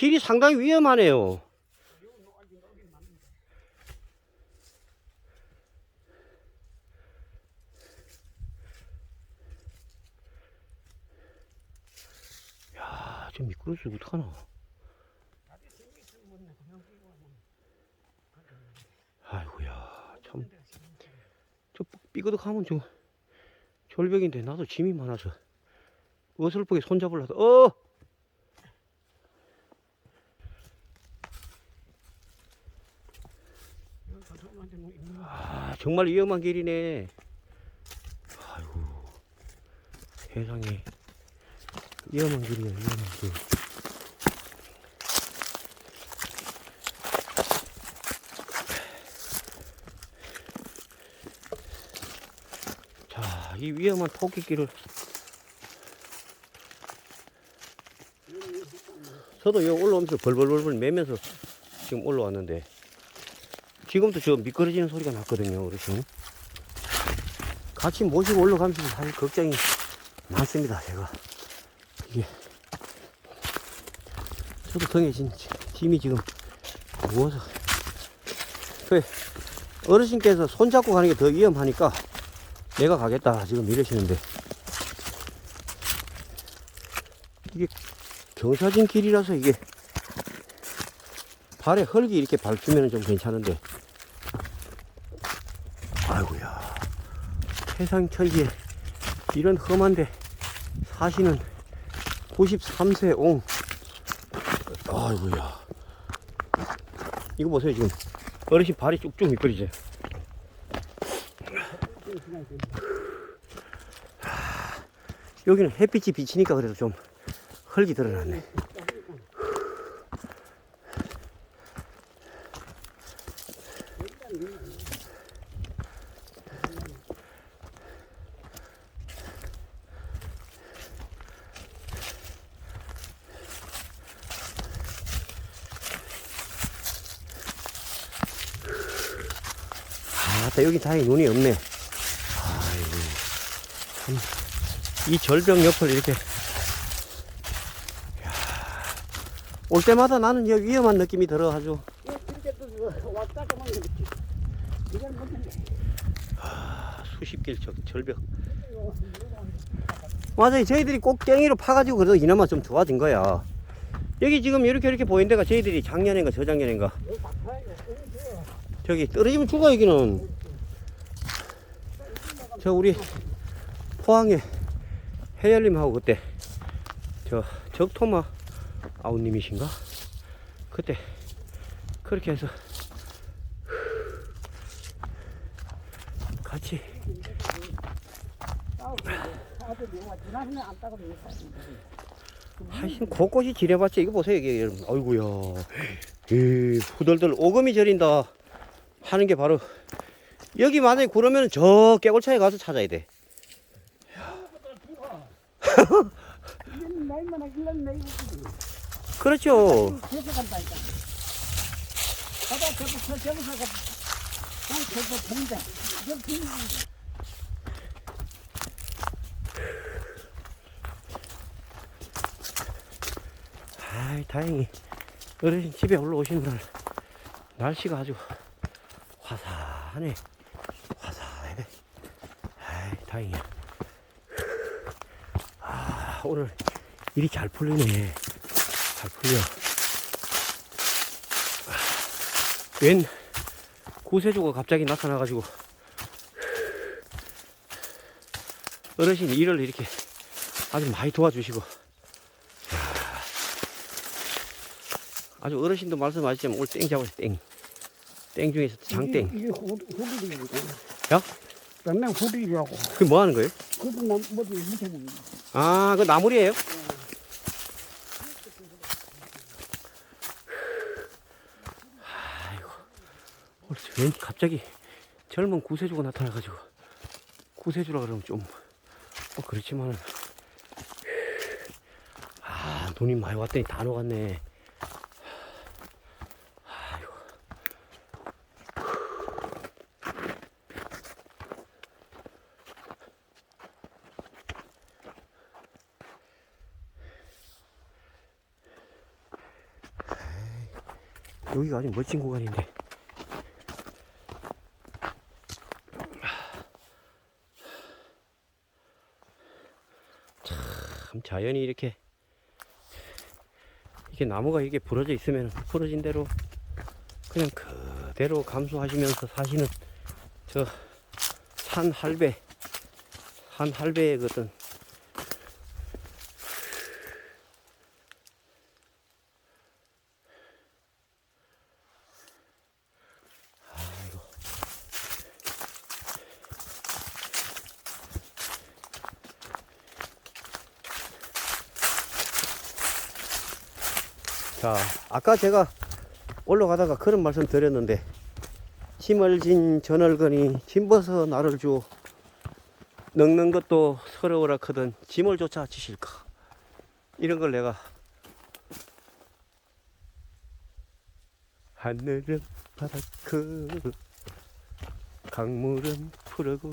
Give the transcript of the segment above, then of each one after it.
길이 상당히 위험하네요. 야, 저 미끄러져 어떡하나. 아이고야, 참. 저 삐그덕하면 저 절벽인데 나도 짐이 많아서 어설프게 손잡으려다 어! 아 정말 위험한 길이네. 아이고 세상에. 위험한 길이야 위험한 길. 자, 이 위험한 토끼길을. 저도 여기 올라오면서 벌벌벌벌 매면서 지금 올라왔는데 지금도 저 미끄러지는 소리가 났거든요 어르신 같이 모시고 올라가면서 사실 걱정이 많습니다 제가. 이게. 저도 등에 진 짐이 지금 무거워서. 그 어르신께서 손잡고 가는 게 더 위험하니까 내가 가겠다 지금 이러시는데. 이게 경사진 길이라서 이게 발에 흙이 이렇게 밟히면 좀 괜찮은데 아이고야 세상 천지에 이런 험한데 사시는 93세 옹. 아이고야. 이거 보세요 지금. 어르신 발이 쭉쭉 미끄러져요 여기는 햇빛이 비치니까 그래도 좀 흙이 드러났네. 아, 여기 다행히 눈이 없네. 아이고, 참. 이 절벽 옆을 이렇게. 이야, 올 때마다 나는 여기 위험한 느낌이 들어 아주. 아, 수십 길 저, 절벽. 맞아요. 저희들이 꼭 땡이로 파가지고 그래도 이나마 좀 좋아진 거야. 여기 지금 이렇게 이렇게 보이는 데가 저희들이 작년인가 저작년인가? 저기 떨어지면 죽어 여기는 저 우리 포항에 해열님하고 그때 저 적토마 아우님이신가? 그때 그렇게 해서 같이 하여튼 곳곳이 지내봤지. 이거 보세요 이게 여러분. 아이고야. 이 후덜덜 오금이 저린다 하는 게 바로 여기 만약에 그러면 저 깨골차에 가서 찾아야 돼 그렇죠. 아이 다행히 어르신 집에 올라오시는 날 날씨가 아주 화사하네 다행이야 아 오늘 일이 잘 풀리네 잘 풀려 아, 웬 구세주가 갑자기 나타나가지고 어르신 일을 이렇게 아주 많이 도와주시고 아주 어르신도 말씀하셨지만 오늘 땡 잡았어요 땡. 땡 중에서 장땡. 이게 후리리고. 야? 맨날 후리리하고. 그게 뭐 하는 거예요? 그것도 뭐 뭐지 무슨 아, 그 나물이에요? 아이고. 왠 갑자기 젊은 구세주가 나타나가지고 구세주라 그러면 좀뭐 그렇지만은 아 돈이 많이 왔더니 다 녹았네. 여기가 아주 멋진 구간인데. 참 자연이 이렇게 이게 나무가 이게 부러져 있으면 부러진 대로 그냥 그대로 감수하시면서 사시는 저 산 할배 산 할배의 그 어떤 자, 아까 제가 올라가다가 그런 말씀 드렸는데, 짐을 진 저널거니 짐버서 나를 주. 늙는 것도 서러워라 크든 짐을 조차 지실까. 이런 걸 내가 하늘은 바다크 강물은 푸르고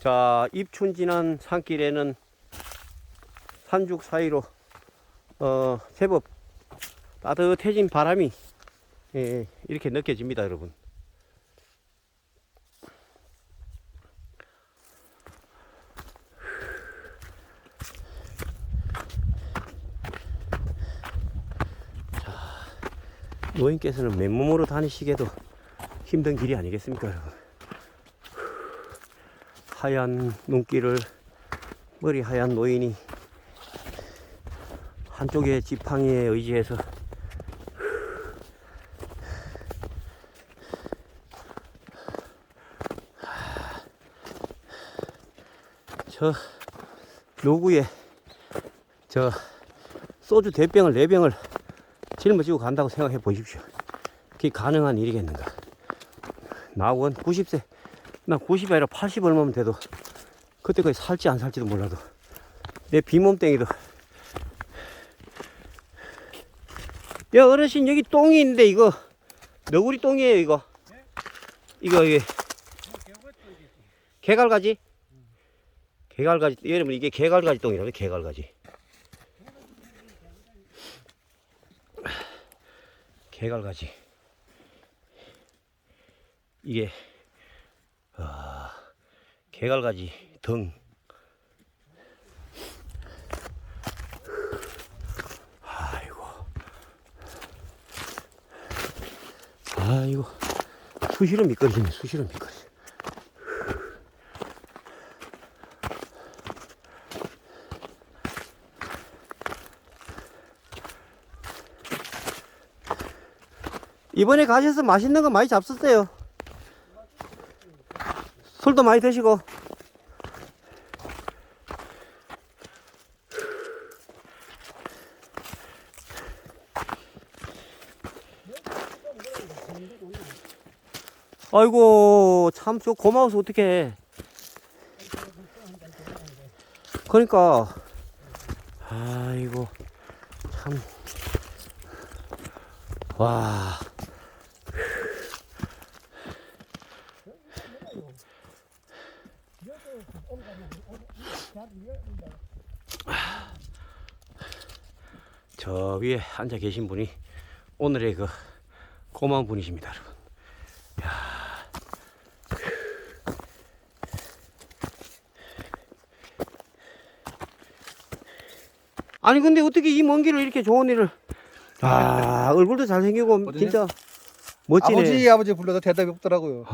자, 입춘 지난 산길에는 산죽 사이로 어, 제법 따뜻해진 바람이 예, 이렇게 느껴집니다, 여러분. 자, 노인께서는 맨몸으로 다니시기에도 힘든 길이 아니겠습니까, 여러분? 하얀 눈길을 머리 하얀 노인이 한쪽의 지팡이에 의지해서 저 노구에 저 소주 대병을 네 병을 짊어지고 간다고 생각해 보십시오. 그게 가능한 일이겠는가? 나원 90세 나 90이 아니라 80 얼마면 돼도 그때까지 살지 안 살지도 몰라도. 내 비몸땡이도. 야 어르신 여기 똥이 있는데 이거. 너구리 똥이에요 이거. 이거 이게. 개갈가지? 개갈가지. 여러분 이게 개갈가지 똥이라고 개갈가지. 개갈가지. 이게 아, 개갈가지 등. 아이고. 아이고. 수시로 미끄러지네, 수시로 미끄러져. 이번에 가셔서 맛있는 거 많이 잡수세요. 술도 많이 드시고. 아이고, 참, 저 고마워서 어떡해. 그러니까, 아이고, 참. 와. 저 위에 앉아 계신 분이 오늘의 그 고마운 분이십니다, 여러분. 야. 아니 근데 어떻게 이 먼 길을 이렇게 좋은 일을 아 얼굴도 잘생기고? 진짜 멋지네. 아버지 아버지 불러서 대답이 없더라고요.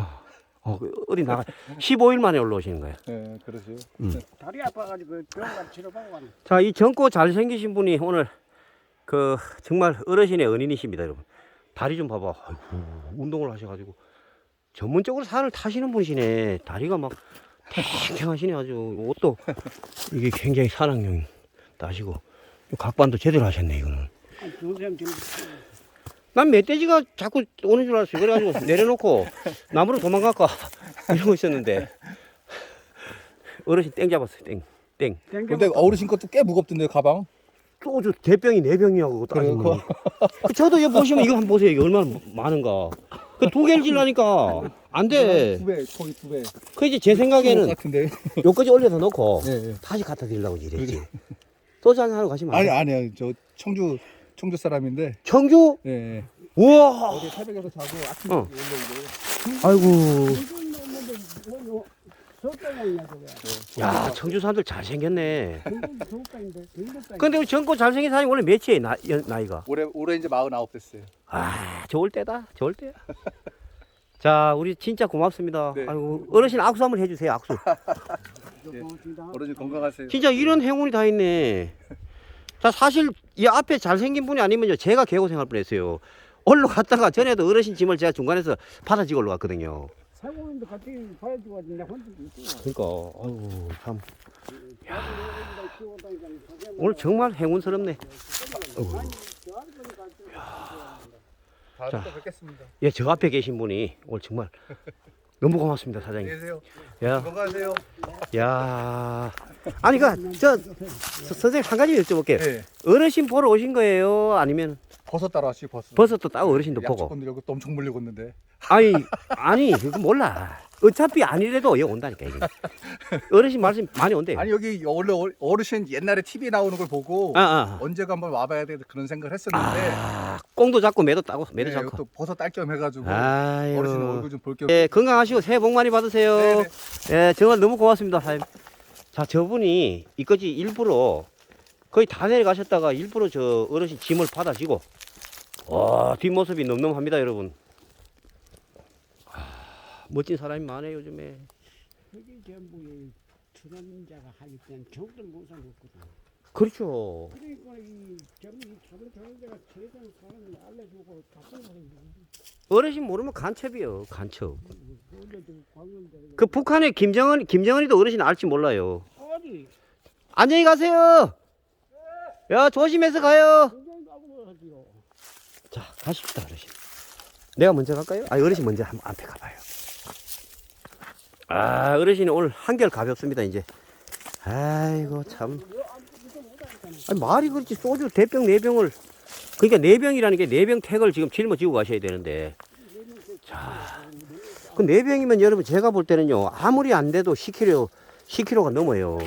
어, 그 어디 나가 15일 만에 올라오시는 거예요. 예, 그러세요. 다리 아파가지고 병원 치료받고 왔네. 자, 이 젊고 잘생기신 분이 오늘 그 정말 어르신의 은인이십니다, 여러분. 다리 좀 봐봐. 아이고, 운동을 하셔가지고 전문적으로 산을 타시는 분이시네. 다리가 막 탱탱하시네 아주. 옷도 이게 굉장히 산악용 나시고 각반도 제대로 하셨네 이거는. 난 멧돼지가 자꾸 오는 줄 알았어요. 그래가지고 내려놓고 나무로 도망갈까 이러고 있었는데 어르신 땡 잡았어요. 땡, 땡. 근데 어르신 것도 꽤 무겁던데 가방. 소주 대병이 네 병이하고 그래요, 따지면 저도 이거 보시면 이거 한번 보세요 이게 얼마나 많은가 그 두 개를 질라니까 안 돼. 두 배, 거의 두 배. 그 이제 제 생각에는 같은데. 요까지 올려서 놓고 예, 예. 다시 갖다 드리려고 이랬지. 소주 한잔 하러 가시면 안 아니 돼. 아니요. 저 청주 청주 사람인데. 청주? 예. 예. 우와. 어제 새벽에서 자고 아침에 어. 올라오고. 아이고. 저게. 야, 청주 사람들 잘생겼네. 근데 우리 젊고 잘생긴 사람이 원래 몇이에요, 나, 연- 나이가? 올해 올해 이제 49 됐어요. 아, 좋을 때다. 좋을 때야. 자, 우리 진짜 고맙습니다. 네. 아이고, 어르신 악수 한번 해주세요, 악수. 고맙습니다. 어르신 건강하세요. 진짜 이런 행운이 다 있네. 자, 사실 이 앞에 잘생긴 분이 아니면요, 제가 개고생할 뻔했어요. 올라갔다가 전에도 어르신 짐을 제가 중간에서 받아지고 올라갔거든요. 사고인도 같이 봐야지고 내가 혼자. 그러니까, 아이고 참 오늘 오늘 정말 행운스럽네. 다음에 자. 또 뵙겠습니다. 예, 저 앞에 계신 분이 오늘 정말 너무 고맙습니다, 사장님. 안녕히 계세요. 야, 건강하세요. 야, 아니 그저 선생님 한 가지 여쭤볼게요. 예. 어르신 보러 오신 거예요? 아니면 버섯 따라 왔지 버섯. 버섯도 따고 어르신도 보고? 약초건들 여기 또 엄청 물리고 있는데. 아니, 아니, 그거 몰라. 어차피 아니래도 여기 온다니까, 이게. 어르신 말씀 많이 온대요. 아니 여기 원래 어- 어르신 옛날에 TV 나오는 걸 보고 아, 아. 언제가 한번 와봐야 돼 그런 생각을 했었는데. 아, 꽁도 잡고 매도 따고, 매도 네, 잡고. 또 버섯 딸 겸 해가지고 아유. 어르신 얼굴 좀 볼 겸. 예, 건강하시고 새해 복 많이 받으세요. 네네. 예, 정말 너무 고맙습니다, 사장님. 자, 저분이 이까지 일부러 거의 다 내려가셨다가 일부러 저 어르신 짐을 받아지고, 와, 뒷모습이 늠름합니다, 여러분. 아, 멋진 사람이 많아요, 요즘에. 그게 전부 이 출연자가 하기 때문에 정들 못 살겠거든. 그렇죠. 그러니까 이 전부 이 다른 출연자가 최대한 사람을 알려주고 바쁜 사람이 어르신 모르면 간첩이요, 간첩. 올려주고 광는데 그 북한의 김정은, 김정은이도 어르신 알지 몰라요. 어디 안녕히 가세요. 야, 조심해서 가요. 자, 가십시다, 어르신. 내가 먼저 갈까요? 아, 어르신 먼저 한, 앞에 가봐요. 아, 어르신이 오늘 한결 가볍습니다, 이제. 아이고, 참. 아니, 말이 그렇지, 소주 대병, 네 병을. 그러니까 네 병이라는 게 네병 택을 지금 짊어지고 가셔야 되는데. 자, 그 네 병이면 여러분, 제가 볼 때는요, 아무리 안 돼도 10kg, 10kg가 넘어요.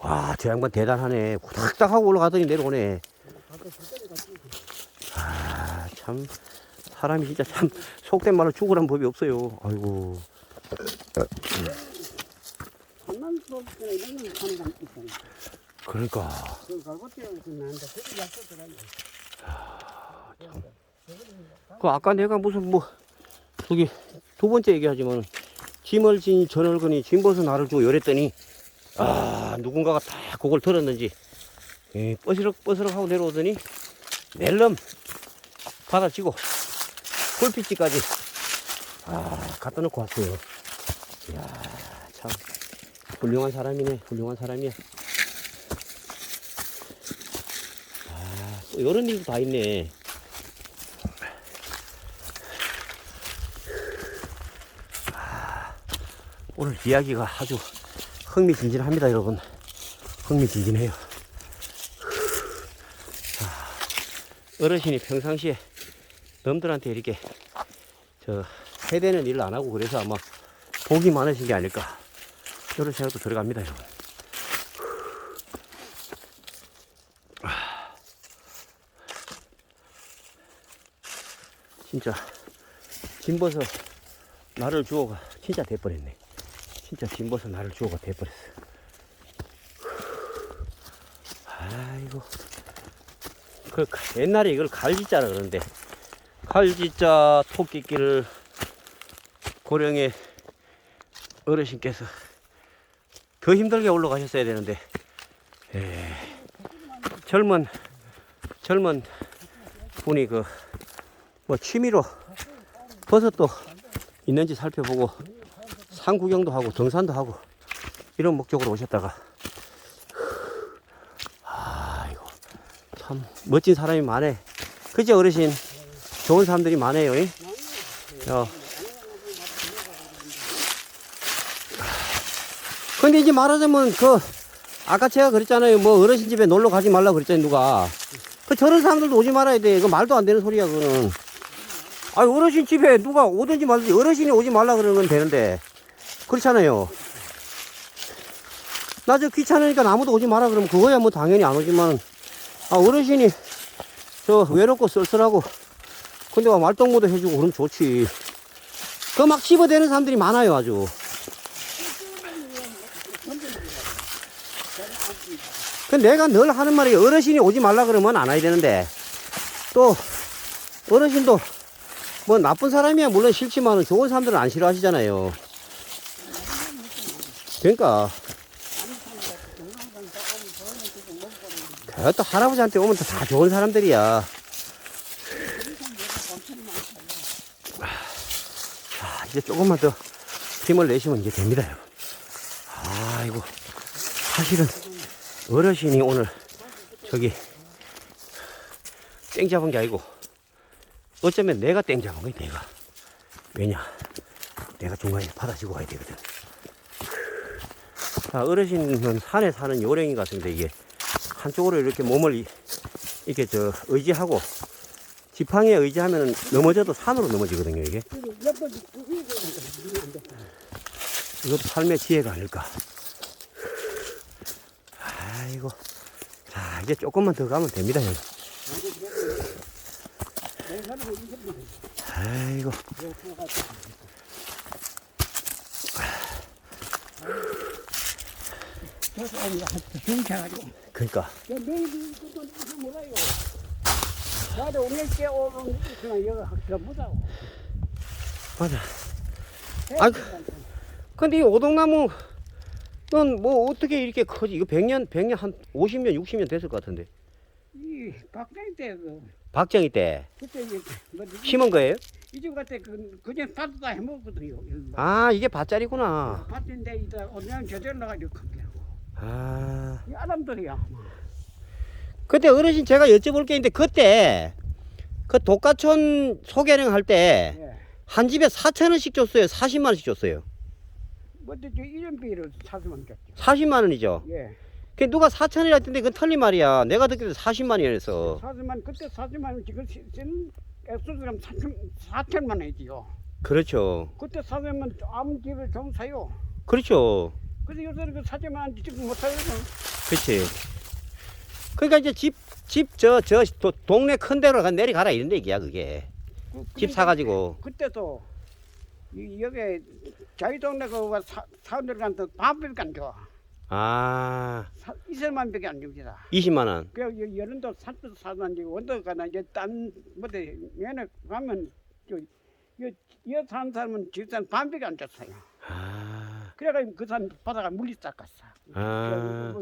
와, 저 양반 대단하네. 후닥닥 하고 올라가더니 내려오네. 아, 참. 사람이 진짜 참, 속된 말로 죽으란 법이 없어요. 아이고. 그러니까. 그 아까 내가 무슨 뭐, 저기, 두 번째 얘기하지만, 짐을 진 전월근이 짐 벗어 나를 주고 요랬더니, 아, 누군가가 다 그걸 들었는지, 예, 뻐시럭 뻐시럭 하고 내려오더니, 멜름 받아치고, 굴피지까지, 아, 갖다 놓고 왔어요. 이야, 참, 훌륭한 사람이네, 훌륭한 사람이야. 아, 또 이런 일도 다 있네. 오늘 이야기가 아주 흥미진진합니다, 여러분. 흥미진진해요. 자, 어르신이 평상시에 남들한테 이렇게 저 해대는 일을 안 하고 그래서 아마 복이 많으신 게 아닐까. 이런 생각도 들어갑니다, 여러분. 진짜 짐버서 나를 주어가 진짜 돼버렸네. 진짜 짐버서 나를 주어가 돼버렸어. 아이고. 그 옛날에 이걸 갈지자라 그러는데 갈지자 토끼끼를 고령의 어르신께서 더 힘들게 올라가셨어야 되는데 에, 젊은 젊은 분이 그 뭐 취미로 버섯도 있는지 살펴보고 산 구경도 하고 등산도 하고 이런 목적으로 오셨다가 아이고 참 멋진 사람이 많네. 그죠 어르신 좋은 사람들이 많아요 이? 어. 근데 이제 말하자면 그 아까 제가 그랬잖아요 뭐 어르신 집에 놀러 가지 말라 그랬잖아요 누가 그 저런 사람들도 오지 말아야 돼. 그 말도 안 되는 소리야, 그거는. 아 어르신 집에 누가 오든지 말든지 어르신이 오지 말라 그러는 건 되는데. 그렇잖아요. 나 저 귀찮으니까 아무도 오지 마라 그러면 그거야 뭐 당연히 안 오지만. 아, 어르신이 저 외롭고 쓸쓸하고 근데 막 말동무도 해주고 그럼 좋지. 그막 씹어대는 사람들이 많아요, 아주. 그 내가 늘 하는 말이 어르신이 오지 말라 그러면 안 와야 되는데 또 어르신도 뭐 나쁜 사람이야 물론 싫지만 좋은 사람들은 안 싫어하시잖아요. 그러니까 그또 할아버지한테 오면 또다 좋은 사람들이야. 이제 조금만 더 힘을 내시면 이제 됩니다. 여러분. 아이고, 사실은 어르신이 오늘 저기 땡 잡은 게 아니고 어쩌면 내가 땡 잡은 거야, 내가. 왜냐? 내가 중간에 받아주고 가야 되거든. 자, 어르신은 산에 사는 요령이 같은데 이게 한쪽으로 이렇게 몸을 이- 이렇게 저 의지하고 지팡이에 의지하면 넘어져도 산으로 넘어지거든요, 이게. 이것도 삶의 지혜가 아닐까. 아이고. 자, 이제 조금만 더 가면 됩니다, 형. 아이고. 몰라요 나도 오늘 때 오면 그냥 여기 학교 보자고 맞아. 아이고. 근데 이 오동나무, 넌뭐 어떻게 이렇게 커지? 이거 100년, 100년, 한 50년, 60년 됐을 것 같은데. 이 박정희 때그 박정희 때 그때 이제 뭐 심은 거예요? 이집 같은 그 그냥 밭도 다 해먹거든요. 아, 이게 밭자리구나. 밭인데 이따 오늘 저절 나가지고 큰게 아. 이 아람들이야. 그때 어르신 제가 여쭤볼 게 있는데, 그때 그 독가촌 소개령 할 때 한 예. 집에 4천 원씩 줬어요? 40만 원씩 줬어요? 뭐저 이름비를 사주면 겠죠. 40만 원이죠? 예. 그 누가 4천 원이라 했던데 그건 틀린 말이야. 내가 듣기도 40만 원이었어. 사주만 그때 사주만 지금 쓴 액수들은 사천 사천만 원이지요. 그렇죠. 그때 사주면 아무 집에 좀 사요. 그렇죠. 근데 요새는 그 사주만 원 지금 못 사요. 그렇지. 그러니까 이제 집, 집, 저, 저, 도- 동네 큰 데로 가- 내려가라 이런 얘기야, 그게. 그- 집 그러니까 사가지고. 그때도 이, 여기 저희 동네 그 사, 사람들 간테 밥을 안 줘. 아, 사, 20만밖에 안 줍니다. 20만 원. 그 여- 여름도 산도 사는지 원도 가나 이제 딴 뭐데 면에 가면 저여 사는 사람은 집산 반밖에 안 줬어요. 아, 그래가지고 그 사람 바다가 물리 닦았어. 아.